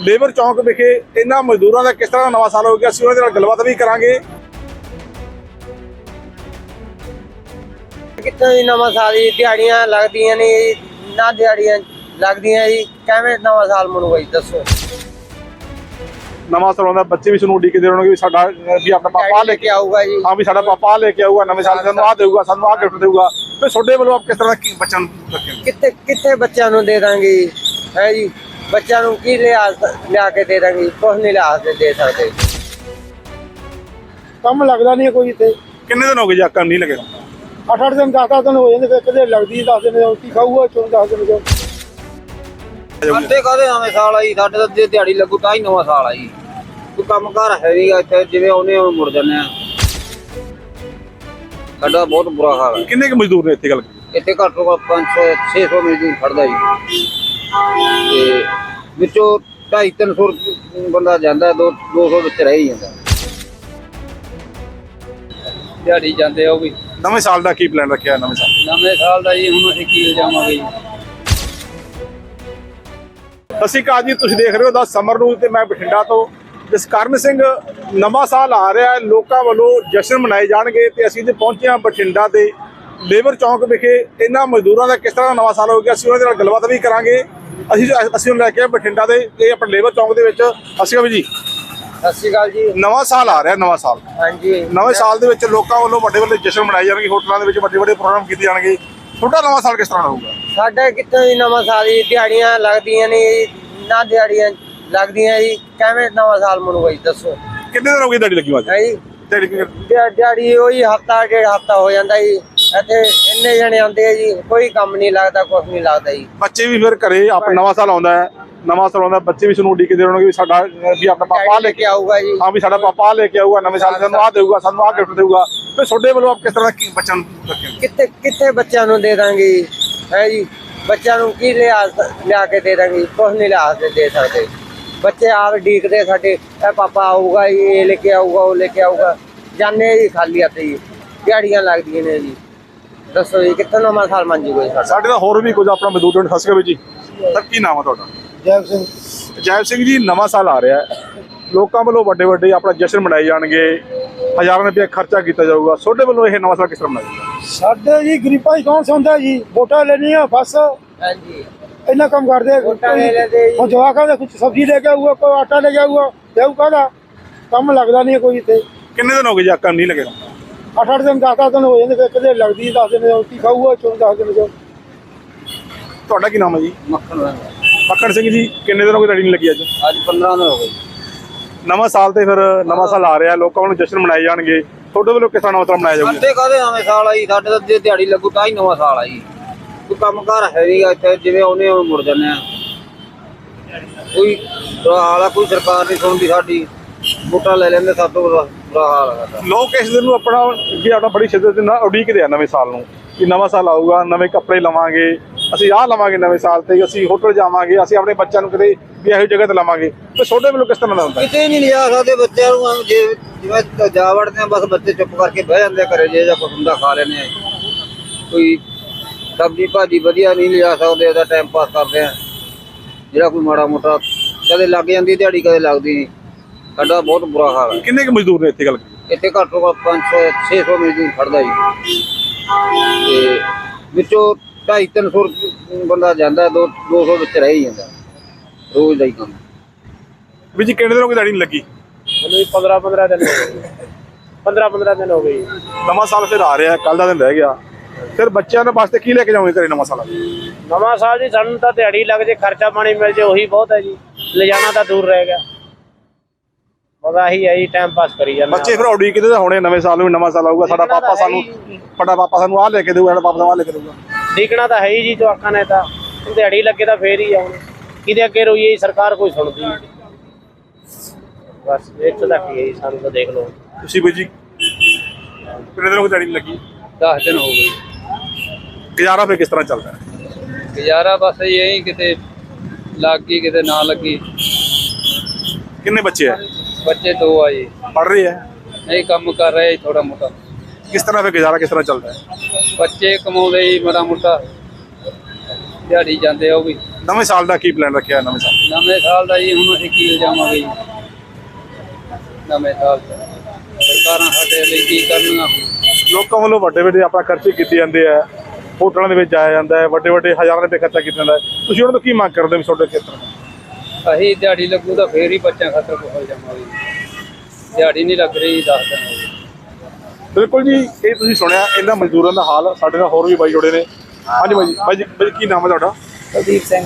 Labour ਚੌਂਕ ਵਿਖੇ ਇਹਨਾਂ ਮਜ਼ਦੂਰਾਂ ਦਾ ਕਿਸ ਤਰ੍ਹਾਂ ਦਾ ਨਵਾਂ ਸਾਲ ਹੋ ਗਿਆ ਅਸੀਂ ਉਹਨਾਂ ਦੇ ਨਾਲ ਗੱਲਬਾਤ ਵੀ ਕਰਾਂਗੇ। ਕਿੱਥੋਂ ਦੀ ਨਵਾਂ ਸਾਲ ਦੀ ਦਿਹਾੜੀਆਂ ਲੱਗਦੀਆਂ ਨੇ ਜੀ, ਨਾ ਦਿਹਾੜੀਆਂ ਲੱਗਦੀਆਂ ਜੀ ਕਿਵੇਂ ਨਵਾਂ ਸਾਲ ਮਨਾਊਗਾ ਜੀ ਦੱਸੋ। ਨਵਾਂ ਸਾਲ ਆਉਂਦਾ ਬੱਚੇ ਵੀ ਸਾਨੂੰ ਉਡੀਕਦੇ ਰਹਿਣਗੇ ਵੀ ਸਾਡਾ ਵੀ ਆਪਣਾ ਪਾਪਾ ਲੈ ਕੇ ਆਊਗਾ ਜੀ। ਹਾਂ ਵੀ ਸਾਡਾ ਪਾਪਾ ਲੈ ਕੇ ਆਊਗਾ ਨਵੇਂ ਸਾਲ ਸਾਨੂੰ ਆਹ ਦੇਊਗਾ ਸਾਨੂੰ ਗਿਫਟ ਦੇਊਗਾ। ਤੇ ਤੁਹਾਡੇ ਵੱਲੋਂ ਆਪ ਕਿਸ ਤਰ੍ਹਾਂ ਦਾ ਕੀ ਬੱਚਿਆਂ ਨੂੰ ਰੱਖਿਆ ਕਿੱਥੇ ਕਿੱਥੇ ਬੱਚਿਆਂ ਨੂੰ ਦੇ ਦਾਂਗੇ ਜੀ? ਹੈ ਜੀ? ਬੱਚਿਆਂ ਨੂੰ ਕੀ ਲਿਆ ਲਿਆ ਕੇ ਦੇ ਦਾਂਗੇ? ਕੁਛ ਨਹੀਂ ਲਿਆ ਕੇ ਦੇ ਸਕਦੇ। ਕੰਮ ਲੱਗਦਾ ਨਹੀਂ ਕੋਈ ਇੱਥੇ। ਕਿੰਨੇ ਦਿਨ ਹੋ ਗਏ ਜੀ ਆਕਾ ਨਹੀਂ ਲੱਗੇਗਾ 8-8 ਦਿਨ 10 ਦਿਨ ਹੋ ਜਾਂਦੇ ਫਿਰ ਕਦੇ ਲੱਗਦੀ 10 ਦਿਨ ਰੋਟੀ ਖਾਊਗਾ ਚੋਂ 10 ਦਿਨ ਜੋ ਸਾਡੇ ਕਾਹਦੇ ਨਵੇਂ ਸਾਲ ਆਈ? ਸਾਡੇ ਤਾਂ ਜੇ ਦਿਹਾੜੀ ਲੱਗੂ ਤਾਂ ਹੀ ਨਵਾਂ ਸਾਲ ਆਈ। ਕੋਈ ਕੰਮ ਕਾਰ ਹੈ ਨਹੀਂਗਾ ਇੱਥੇ ਜਿਵੇਂ ਆਉਨੇ ਉਵੇਂ ਮੁੜ ਜਾਂਦੇ ਆ। ਸਾਡਾ ਬਹੁਤ ਬੁਰਾ ਹਾਲ ਹੈ। ਕਿੰਨੇ ਕੁ ਮਜ਼ਦੂਰ ਨੇ ਇੱਥੇ ਗੱਲ? ਇੱਥੇ ਘੱਟ ਤੋਂ ਘੱਟ 500 600 ਮਜ਼ਦੂਰ ਖੜਦਾ ਜੀ। ਤੇ ਵਿੱਚੋਂ 250 300 ਬੰਦਾ ਜਾਂਦਾ ਦੋ 200 ਵਿੱਚ ਰਹਿ ਹੀ ਜਾਂਦਾ। ਦਿਹਾੜੀ ਜਾਂਦੇ ਆ ਉਹ ਵੀ। ਨਵੇਂ ਸਾਲ ਦਾ ਕੀ ਪਲਾਨ ਰੱਖਿਆ ਨਵੇਂ ਸਾਲ? ਨਵੇਂ ਸਾਲ ਦਾ ਜੀ ਹੁਣ ਅਸੀਂ ਕੀ ਜਾਵਾਂਗੇ ਜੀ। ਸ਼੍ਰੀ ਅਕਾਲ ਜੀ ਤੁਸੀਂ ਦੇਖ ਰਹੇ ਹੋ ਦਾ ਸਮਰ ਨੂੰ ਤੇ ਮੈਂ ਬਠਿੰਡਾ ਤੋਂ। ਜਸਕਰਨ ਸਿੰਘ ਨਵਾਂ ਸਾਲ ਆ ਰਿਹਾ ਹੈ ਲੋਕਾਂ ਵੱਲੋਂ ਜਸ਼ਨ ਮਨਾਏ ਜਾਣਗੇ ਤੇ ਅਸੀਂ ਜੇ ਪਹੁੰਚੇ ਹਾਂ ਬਠਿੰਡਾ ਦੇ ਲੇਬਰ ਚੌਂਕ ਵਿਖੇ। ਇਹਨਾਂ ਮਜ਼ਦੂਰਾਂ ਦਾ ਕਿਸ ਤਰ੍ਹਾਂ ਦਾ ਨਵਾਂ ਸਾਲ ਹੋ ਗਿਆ ਅਸੀਂ ਉਹਨਾਂ ਦੇ ਨਾਲ ਗੱਲਬਾਤ ਵੀ ਕਰਾਂਗੇ। ਅਸੀਂ ਅਸੀਂ ਉਹਨੂੰ ਲੈ ਕੇ ਆਏ ਬਠਿੰਡਾ ਦੇ ਇਹ ਆਪਣੇ ਲੇਬਰ ਚੌਂਕ ਦੇ ਵਿੱਚ। ਅਸੀਂ ਵੀ ਜੀ। ਸਤਿ ਸ਼੍ਰੀ ਅਕਾਲ ਜੀ। ਨਵਾਂ ਸਾਲ ਆ ਰਿਹਾ ਨਵਾਂ ਸਾਲ। ਹਾਂਜੀ। ਨਵੇਂ ਸਾਲ ਦੇ ਵਿੱਚ ਲੋਕਾਂ ਵੱਲੋਂ ਵੱਡੇ ਵੱਡੇ ਜਸ਼ਨ ਮਨਾਏ ਜਾਣਗੇ ਹੋਟਲਾਂ ਦੇ ਵਿੱਚ ਵੱਡੇ ਵੱਡੇ ਪ੍ਰੋਗਰਾਮ ਕੀਤੇ ਜਾਣਗੇ। ਤੁਹਾਡਾ ਨਵਾਂ ਸਾਲ ਕਿਸ ਤਰ੍ਹਾਂ ਹੋਊਗਾ? ਸਾਡੇ ਕਿੱਥੋਂ ਦੀ ਨਵਾਂ ਸਾਲ ਦੀ ਦਿਹਾੜੀਆਂ ਲੱਗਦੀਆਂ ਨੇ ਜੀ, ਨਾ ਦਿਹਾੜੀਆਂ ਲੱਗਦੀਆਂ ਜੀ। ਕਿਵੇਂ ਨਵਾਂ ਸਾਲ ਮਨਾਊਗਾ ਜੀ ਦੱਸੋ। ਕਿੰਨੇ ਦਿਨ ਹੋ ਗਏ ਤੁਹਾਡੀ ਲੱਗੀ ਵਾਜ ਹੈ ਜੀ। ਤੁਹਾਡੀ ਦਿਹਾ- ਦਿਹਾੜੀ ਉਹੀ ਹਫਤਾ ਡੇਢ ਹਫਤਾ ਹੋ ਜਾਂਦਾ ਜੀ। ਇੱਥੇ ਇੰਨੇ ਜਣੇ ਆਉਂਦੇ ਆ ਜੀ ਕੋਈ ਕੰਮ ਨਹੀਂ ਲੱਗਦਾ ਕੁਝ ਨਹੀਂ ਲੱਗਦਾ ਜੀ। ਬੱਚੇ ਵੀ ਫਿਰ ਘਰੇ ਆਪਣਾ ਨਵਾਂ ਸਾਲ ਆਉਂਦਾ ਹੈ ਨਵਾਂ ਸਾਲ ਆਉਂਦਾ ਬੱਚੇ ਵੀ ਸਾਨੂੰ ਉਡੀਕਦੇ ਰਹਿਣਗੇ ਵੀ ਸਾਡਾ ਵੀ ਆਪਣਾ ਪਾਪਾ ਲੈ ਕੇ ਆਊਗਾ ਜੀ। ਹਾਂ ਵੀ ਸਾਡਾ ਪਾਪਾ ਲੈ ਕੇ ਆਊਗਾ ਨਵੇਂ ਸਾਲ ਸਾਨੂੰ ਆਹ ਦੇਊਗਾ ਸਾਨੂੰ ਆਹ ਗਿਫਟ ਦੇਊਗਾ। ਤੇ ਤੁਹਾਡੇ ਵੱਲੋਂ ਆਪ ਕਿਸ ਤਰ੍ਹਾਂ ਕੀ ਬੱਚਿਆਂ ਨੂੰ ਰੱਖਿਆ? ਕਿੱਥੇ ਕਿੱਥੇ ਬੱਚਿਆਂ ਨੂੰ ਦੇ ਦਾਂਗੇ ਜੀ? ਹੈ ਜੀ? ਬੱਚਿਆਂ ਨੂੰ ਕੀ ਲਿਆ ਲਿਆ ਕੇ ਦੇ ਦਾਂਗੇ ਕੁਝ ਨਹੀਂ ਲਿਆ ਕੇ ਦੇ ਸਕਦੇ। ਬੱਚੇ ਆਪ ਡੀਕਦੇ ਸਾਡੇ ਇਹ ਪਾਪਾ ਆਊਗਾ ਜੀ ਇਹ ਲੈ ਕੇ ਆਊਗਾ ਉਹ ਲੈ ਕੇ ਆਊਗਾ। ਜਾਣੇ ਜੀ ਖਾਲੀ ਹੱਥ ਜੀ। ਦਿਹਾੜੀਆਂ ਲੱਗਦੀਆਂ ਨੇ ਜੀ। ਦੱਸੋ ਜੀ ਕਿੱਥੋਂ ਨਵਾਂ ਸਾਲ ਮੰਨ ਜੂਗਾ ਜੀ ਸਾਡਾ? ਸਾਡੇ ਦਾ ਹੋਰ ਵੀ ਕੁਝ ਆਪਣਾ ਮਜ਼ਦੂਰ ਨੇ ਫਸਕਾ ਵਿੱਚ ਜੀ। ਸਰ ਕੀ ਨਾਮ ਆ ਤੁਹਾਡਾ? ਜੈਬ ਸਿੰਘ। ਜੈਬ ਸਿੰਘ ਜੀ ਨਵਾਂ ਸਾਲ ਆ ਰਿਹਾ ਹੈ। ਲੋਕਾਂ ਵੱਲੋਂ ਵੱਡੇ ਵੱਡੇ ਆਪਣਾ ਜਸ਼ਨ ਮਨਾਏ ਜਾਣਗੇ। ਹਜ਼ਾਰਾਂ ਰੁਪਏ ਖਰਚਾ ਕੀਤਾ ਜਾਊਗਾ। ਤੁਹਾਡੇ ਵੱਲੋਂ ਇਹ ਨਵਾਂ ਸਾਲ ਕਿਸ ਤਰ੍ਹਾਂ ਮਨਾਇਆ ਜਾਊਗਾ? ਸਾਡੇ ਜੀ ਗਰੀਬਾਂ ਹੀ ਕੌਣ ਸੌਂਦਾ ਜੀ? ਵੋਟਾਂ ਲੈਣੀਆਂ ਬਸ। ਹਾਂਜੀ। ਇੰਨਾ ਕੰਮ ਕਰਦੇ ਆ। ਵੋਟਾਂ ਲੈ ਲੈਂਦੇ ਜੀ। ਹੁਣ ਜਵਾਕਾਂ ਦਾ ਕੁਝ ਸਬਜ਼ੀ ਲੈ ਕੇ ਆਊਗਾ ਕੋਈ ਆਟਾ ਲੈ ਕੇ ਆਊਗਾ ਦੇਊ ਕਾਹਦਾ? ਕੰਮ ਲੱਗਦਾ ਨਹੀਂ ਕੋਈ ਇੱਥੇ। ਕਿੰਨੇ ਦਿਨ ਹੋ ਗਏ ਜੀ ਆਕਾ ਨਹੀਂ ਲੱਗੇਗਾ 8-8 ਦਿਨ 10 ਦਿਨ ਹੋ ਜਾਂਦੇ ਫਿਰ ਕਦੇ ਲੱਗਦੀ 10 ਦਿਨ ਰੋਟੀ ਖਾਊਗਾ ਚੋਂ 10 ਦਿਨ ਜੋ ਤੁਹਾਡਾ ਕੀ ਨਾਮ ਹੈ ਜੀ? ਮੱਖਣ ਸਿੰਘ। ਜੀ ਕਿੰਨੇ ਦਿਨ ਹੋ ਗਏ ਤੁਹਾਡੀ ਨਹੀਂ ਲੱਗੀ ਅੱਜ? ਅੱਜ 15 ਦਿਨ ਹੋ ਗਏ। ਨਵਾਂ ਸਾਲ ਤੇ ਫਿਰ ਨਵਾਂ ਸਾਲ ਆ ਰਿਹਾ ਲੋਕਾਂ ਵੱਲੋਂ ਜਸ਼ਨ ਮਨਾਏ ਜਾਣਗੇ। ਤੁਹਾਡੇ ਵੱਲੋਂ ਕਿਸ ਤਰ੍ਹਾਂ ਨਵਾਂ ਸਾਲ ਮਨਾਇਆ ਜਾਊਗਾ? ਸਾਡੇ ਕਾਹਦੇ ਨਵੇਂ ਸਾਲ ਆਈ ਸਾਡੇ ਤਾਂ ਜੇ ਦਿਹਾੜੀ ਲੱਗੂ ਤਾਂ ਹੀ ਨਵਾਂ ਸਾਲ ਆਈ ਕੋਈ ਕੰਮ ਕਾਰ ਹੈ ਨਹੀਂਗਾ ਇੱਥੇ ਜਿਵੇਂ ਆਉਨੇ ਉਵੇਂ ਮੁੜ ਜਾਂਦੇ ਆ। ਕੋਈ ਬੁਰਾ ਹਾਲ ਆ ਕੋਈ ਸਰਕਾਰ ਨਹੀਂ ਸੁਣਦੀ ਸਾਡੀ। ਵੋਟਾਂ ਲੈ ਲੈਂਦੇ ਸਾਤੋਂ ਬੁਰਾ ਹਾਲ ਆ ਸਾਡਾ ਲੋਕ ਇਸ ਦਿਨ ਨੂੰ ਆਪਣਾ ਵੀ ਆਪਣਾ ਬੜੀ ਸ਼ਿੱਦਤ ਦੇ ਨਾਲ ਉਡੀਕਦੇ ਆ ਨਵੇਂ ਸਾਲ ਨੂੰ, ਕਿ ਨਵਾਂ ਸਾਲ ਆਊਗਾ, ਨਵੇਂ ਕੱਪੜੇ ਲਵਾਂਗੇ, ਅਸੀਂ ਆਹ ਲਵਾਂਗੇ ਨਵੇਂ ਸਾਲ ਤੇ, ਅਸੀਂ ਹੋਟਲ ਜਾਵਾਂਗੇ, ਅਸੀਂ ਆਪਣੇ ਬੱਚਿਆਂ ਨੂੰ ਕਿਤੇ ਵੀ ਇਹੋ ਜਗ੍ਹਾ ਤੇ ਲਵਾਂਗੇ। ਤੇ ਤੁਹਾਡੇ ਵੱਲੋਂ ਕਿਸ ਤਰ੍ਹਾਂ ਦਾ ਹੁੰਦਾ? ਹੈ? ਕਿਤੇ ਨਹੀਂ ਲਿਆ ਸਕਦੇ ਬੱਚਿਆਂ ਨੂੰ ਐਵੇਂ ਜੇ ਜਿਵੇਂ ਜਾ ਵੜਦੇ ਆ, ਬਸ ਬੱਚੇ ਚੁੱਪ ਕਰਕੇ ਬਹਿ ਜਾਂਦੇ ਆ ਘਰੇ, ਜੇ ਜਾਂ ਕੁਛ ਹੁੰਦਾ ਖਾ ਲੈਂਦੇ ਆ। ਕੋਈ ਸਬਜ਼ੀ ਭਾਜੀ ਵਧੀਆ ਨਹੀਂ ਲਿਆ ਸਕਦੇ ਉਹਦਾ ਟਾਈਮ ਪਾਸ ਕਰਦੇ ਆ। ਜਿਹੜਾ ਕੋਈ ਮਾੜਾ ਮੋਟਾ ਕਦੇ ਲੱਗ ਜਾਂਦੀ, ਦਿਹਾੜੀ ਕਦੇ ਲੱਗਦੀ ਨਹੀਂ। ਸਾਡਾ ਬਹੁਤ ਬੁਰਾ ਹਾਲ ਹੈ। ਕਿੰਨੇ ਕੁ ਮਜ਼ਦੂਰ ਨੇ ਇੱਥੇ ਗੱਲ ਕਰੀਏ? ਇੱਥੇ ਘੱਟ ਤੋਂ ਘੱਟ 500 600 ਮਜ਼ਦੂਰ ਖੜਦਾ ਜੀ। ਤੇ ਵਿੱਚੋਂ 250 300 ਬੰਦਾ ਜਾਂਦਾ ਦੋ 200 ਵਿੱਚ ਰਹਿ ਹੀ ਜਾਂਦਾ। ਰੋਜ਼ ਦਾ ਹੀ ਕੰਮ। ਵੀ ਜੀ ਕਿੰਨੇ ਦਿਨ ਹੋ ਗਏ ਤੁਹਾਡੀ ਨਹੀਂ ਲੱਗੀ? ਮੈਨੂੰ 15 15 ਦਿਨ ਹੋ ਗਏ। 15 15 ਦਿਨ ਹੋ ਗਏ ਨਵਾਂ ਸਾਲ ਫਿਰ ਆ ਰਿਹਾ ਕੱਲ ਦਾ ਦਿਨ ਰਹਿ ਗਿਆ। ਫਿਰ ਬੱਚਿਆਂ ਦੇ ਵਾਸਤੇ ਕੀ ਲੈ ਕੇ ਜਾਓਗੇ ਘਰੇ ਨਵਾਂ ਸਾਲ? ਨਵਾਂ ਸਾਲ ਜੀ ਸਾਨੂੰ ਤਾਂ ਦਿਹਾੜੀ ਲੱਗ ਜੇ ਖਰਚਾ ਪਾਣੀ ਮਿਲ ਜੇ ਉਹੀ ਬਹੁਤ ਹੈ ਜੀ। ਲਿਜਾਣਾ ਤਾਂ ਦੂਰ ਰਹਿ ਗਿਆ। ਬਸ ਆਹੀ ਹੈ ਜੀ ਟਾਈਮ ਪਾਸ ਕਰੀ ਜਾਂਦੇ ਬੱਚੇ ਫਿਰ ਉਡੀਕ ਕਿਤੇ ਹੋਣੇ ਨਵੇਂ ਸਾਲ ਨੂੰ ਨਵਾਂ ਸਾਲ ਆਊਗਾ ਸਾਡਾ ਦੇਖਣਾ ਪਾਪਾ ਤਾਂ ਹੈ ਸਾਨੂੰ ਹੀ। ਸਾਡਾ ਪਾਪਾ ਸਾਨੂੰ ਆਹ ਲੈ ਕੇ ਦੇਊਗਾ ਸਾਡਾ ਪਾਪਾ ਸਾਨੂੰ ਆਹ ਲੈ ਕੇ ਦੇਊਗਾ। ਦੇਖਣਾ ਤਾਂ ਹੈ ਹੀ ਜੀ ਜਵਾਕਾਂ ਨੇ ਤਾਂ। ਦਿਹਾੜੀ ਲੱਗੇ ਤਾਂ ਫੇਰ ਹੀ ਆਉਣ ਕਿਹਦੇ ਅੱਗੇ ਰੋਈਏ ਜੀ, ਸਰਕਾਰ ਕੋਈ ਸੁਣਦੀ ਨਹੀਂ। ਬਸ ਇੱਥੇ ਤੱਕ ਹੀ ਹੈ ਜੀ, ਸਾਨੂੰ ਤਾਂ ਦੇਖ ਲਓ। ਤੁਸੀਂ ਵੀ ਜੀ ਕਿੰਨੇ ਦਿਨ ਹੋ ਗਏ ਲੱਗੀ? 10 ਦਿਨ ਹੋ ਗਏ। ਗੁਜ਼ਾਰਾ ਫਿਰ ਕਿਸ ਤਰ੍ਹਾਂ ਚੱਲਦਾ ਹੈ? ਗੁਜ਼ਾਰਾ ਬਸ ਇਹੀ ਕਿਤੇ ਲੱਗ ਗਈ ਕਿਤੇ ਨਾ ਲੱਗੀ। ਕਿੰਨੇ ਬੱਚੇ ਆ? ਬੱਚੇ ਦੋ ਆ ਜੀ। ਪੜ ਰਹੇ ਆ ਇਹ ਕੰਮ ਕਰ ਰਹੇ ਥੋੜਾ ਮੋਟਾ। ਕਿਸ ਤਰ੍ਹਾਂ ਫਿਰ ਗੁਜ਼ਾਰਾ ਕਿਸ ਤਰ੍ਹਾਂ ਚੱਲਦਾ ਹੈ? ਬੱਚੇ ਕਮਾਉਂਦੇ ਜੀ ਮਾੜਾ ਮੋਟਾ। ਦਿਹਾੜੀ ਜਾਂਦੇ ਆ ਉਹ ਵੀ। ਨਵੇਂ ਸਾਲ ਦਾ ਕੀ ਪਲਾਨ ਰੱਖਿਆ ਨਵੇਂ ਸਾਲ? ਨਵੇਂ ਸਾਲ ਦਾ ਜੀ ਹੁਣ ਅਸੀਂ ਕੀ ਜਾਵਾਂਗੇ ਜੀ। ਨਵੇਂ ਸਾਲ ਦਾ। ਸਰਕਾਰਾਂ ਸਾਡੇ ਲਈ ਕੀ ਕਰਨਗੀਆਂ? ਲੋਕਾਂ ਵੱਲੋਂ ਵੱਡੇ ਵੱਡੇ ਆਪਣਾ ਖਰਚੇ ਕੀਤੇ ਜਾਂਦੇ ਆ। ਹੋਟਲਾਂ ਦੇ ਵਿੱਚ ਜਾਇਆ ਜਾਂਦਾ ਹੈ ਵੱਡੇ ਵੱਡੇ ਹਜ਼ਾਰਾਂ ਰੁਪਏ ਖਰਚਾ ਕੀਤਾ ਜਾਂਦਾ ਹੈ। ਤੁਸੀਂ ਉਹਨਾਂ ਤੋਂ ਕੀ ਮੰਗ ਕਰਦੇ ਹੋ ਵੀ ਤੁਹਾਡੇ ਖੇਤਰ ਨੂੰ? ਅਸੀਂ ਦਿਹਾੜੀ ਲੱਗੂ ਤਾਂ ਫੇਰ ਹੀ ਬੱਚਿਆਂ ਖਾਤਰ ਕੋਲ ਜਾਵਾਂਗੇ। ਦਿਹਾੜੀ ਨਹੀਂ ਲੱਗ ਰਹੀ ਦੱਸ ਦਿਨ ਹੋ ਗਏ ਬਿਲਕੁਲ ਜੀ ਇਹ ਤੁਸੀਂ ਸੁਣਿਆ ਇਹਨਾਂ ਮਜ਼ਦੂਰਾਂ ਦਾ ਹਾਲ ਸਾਡੇ ਨਾਲ ਹੋਰ ਵੀ ਬਾਈ ਜੁੜੇ ਨੇ। ਹਾਂਜੀ ਬਾਈ ਜੀ ਬਾਈ ਜੀ ਬਾਈ ਜੀ, ਕੀ ਨਾਮ ਹੈ ਤੁਹਾਡਾ? ਕੁਲਦੀਪ ਸਿੰਘ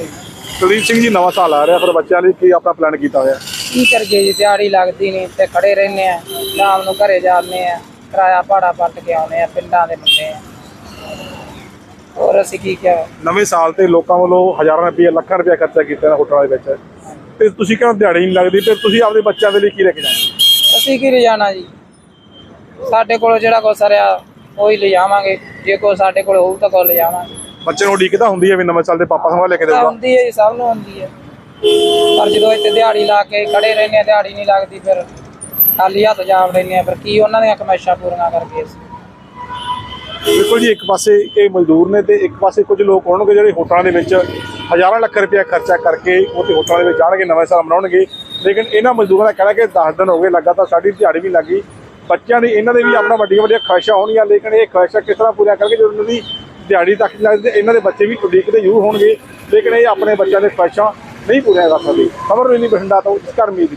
ਕੁਲਦੀਪ ਸਿੰਘ ਜੀ ਨਵਾਂ ਸਾਲ ਆ ਰਿਹਾ ਫਿਰ ਬੱਚਿਆਂ ਲਈ ਕੀ ਆਪਣਾ ਪਲਾਨ ਕੀਤਾ ਹੋਇਆ? ਕੀ ਕਰੀਏ ਜੀ ਦਿਹਾੜੀ ਲੱਗਦੀ ਨਹੀਂ ਤੇ ਖੜੇ ਰਹਿੰਦੇ ਆ ਸ਼ਾਮ ਨੂੰ ਘਰੇ ਜਾਂਦੇ ਆ ਕਿਰਾਇਆ ਭਾੜਾ ਪੱਟ ਕੇ ਆਉਂਦੇ ਆ ਪਿੰਡਾਂ ਦੇ ਮੁੰਡੇ ਆ। ਹੋਰ ਅਸੀਂ ਕੀ ਕਿਹਾ? ਨਵੇਂ ਸਾਲ ਤੇ ਲੋਕਾਂ ਵੱਲੋਂ ਹਜ਼ਾਰਾਂ ਰੁਪਏ ਲੱਖਾਂ ਰੁਪਏ ਖਰਚਾ ਕੀਤਾ ਹੋਟਲਾਂ ਦੇ ਵਿੱਚ। ਤੇ ਤੁਸੀਂ ਕਹਿੰਦੇ ਦਿਹਾੜੀ ਨਹੀਂ ਲੱਗਦੀ ਤੇ ਤੁਸੀਂ ਆਪਣੇ ਬੱਚਿਆਂ ਦੇ ਲਈ ਕੀ ਲੈ ਕੇ ਜਾਣਾ? ਅਸੀਂ ਕੀ ਲਿਜਾਣਾ ਜੀ? ਸਾਡੇ ਕੋਲ ਜਿਹੜਾ ਕੋ ਸਰਿਆ ਉਹੀ ਲਿਜਾਵਾਂਗੇ ਜੇ ਕੋਈ ਸਾਡੇ ਕੋਲ ਹੋਊ ਤਾਂ ਕੋਲ ਲਿਜਾਵਾਂਗੇ ਬੱਚੇ ਨੂੰ ਉਡੀਕਦਾ ਹੁੰਦੀ ਹੈ ਵੀ ਨਵੇਂ ਸਾਲ ਦੇ ਪਾਪਾ ਸੰਭਾਲ ਲੈ ਕੇ ਤਾਂ ਦੇਊਗਾ? ਹੁੰਦੀ ਹੈ ਜੀ ਸਭ ਨੂੰ ਹੁੰਦੀ ਹੈ। ਪਰ ਜਦੋਂ ਇੱਥੇ ਦਿਹਾੜੀ ਲਾ ਕੇ ਖੜੇ ਰਹਿੰਦੇ ਆ ਦਿਹਾੜੀ ਨਹੀਂ ਲੱਗਦੀ ਫਿਰ ਖਾਲੀ ਹੱਥ ਜਾਵ ਰਹਿੰਦੇ ਆ ਫਿਰ ਕੀ ਉਹਨਾਂ ਦੀਆਂ ਕਮਾਈਸ਼ਾਂ ਪੂਰੀਆਂ ਕਰਕੇ ਅਸੀਂ? ਬਿਲਕੁਲ ਜੀ ਇੱਕ ਪਾਸੇ ਇਹ ਮਜ਼ਦੂਰ ਨੇ ਤੇ ਇੱਕ ਪਾਸੇ ਕੁਝ ਲੋਕ ਹੋਣਗੇ ਜਿਹੜੇ ਹੋਟਲਾਂ ਦੇ ਵਿੱਚ ਹਜ਼ਾਰਾਂ ਲੱਖ ਰੁਪਏ ਖਰਚਾ ਕਰਕੇ ਉੱਥੇ ਹੋਟਲਾਂ ਦੇ ਵਿੱਚ ਜਾਣਗੇ, ਨਵੇਂ ਸਾਲ ਮਨਾਉਣਗੇ। ਲੇਕਿਨ ਇਹਨਾਂ ਮਜ਼ਦੂਰਾਂ ਦਾ ਕਹਿਣਾ ਕਿ 10 ਦਿਨ ਹੋ ਗਏ, ਲਗਾਤਾਰ ਸਾਡੀ ਦਿਹਾੜੀ ਵੀ ਲੱਗੀ ਬੱਚਿਆਂ ਦੀ, ਇਹਨਾਂ ਦੇ ਵੀ ਆਪਣਾ ਵੱਡੀਆਂ ਵੱਡੀਆਂ ਖੁਆਇਸ਼ਾਂ ਹੋਣਗੀਆਂ, ਲੇਕਿਨ ਇਹ ਖੁਆਇਸ਼ਾਂ ਕਿਸ ਤਰ੍ਹਾਂ ਪੂਰੀਆਂ ਕਰਕੇ ਜਦੋਂ ਉਹਨਾਂ ਦੀ ਦਿਹਾੜੀ ਤੱਕ ਲੱਗਦੀ ਇਹਨਾਂ ਦੇ ਬੱਚੇ ਵੀ ਉਡੀਕਦੇ ਜ਼ਰੂਰ ਹੋਣਗੇ। ਲੇਕਿਨ ਇਹ ਆਪਣੇ ਬੱਚਿਆਂ ਦੇ ਖੁਆਇਸ਼ਾਂ ਨਹੀਂ ਪੂਰੀਆਂ ਕਰ ਸਕਦੇ। ਖਬਰ ਨਹੀਂ ਬਠਿੰਡਾ ਤੋਂ, ਇਸ ਘਰ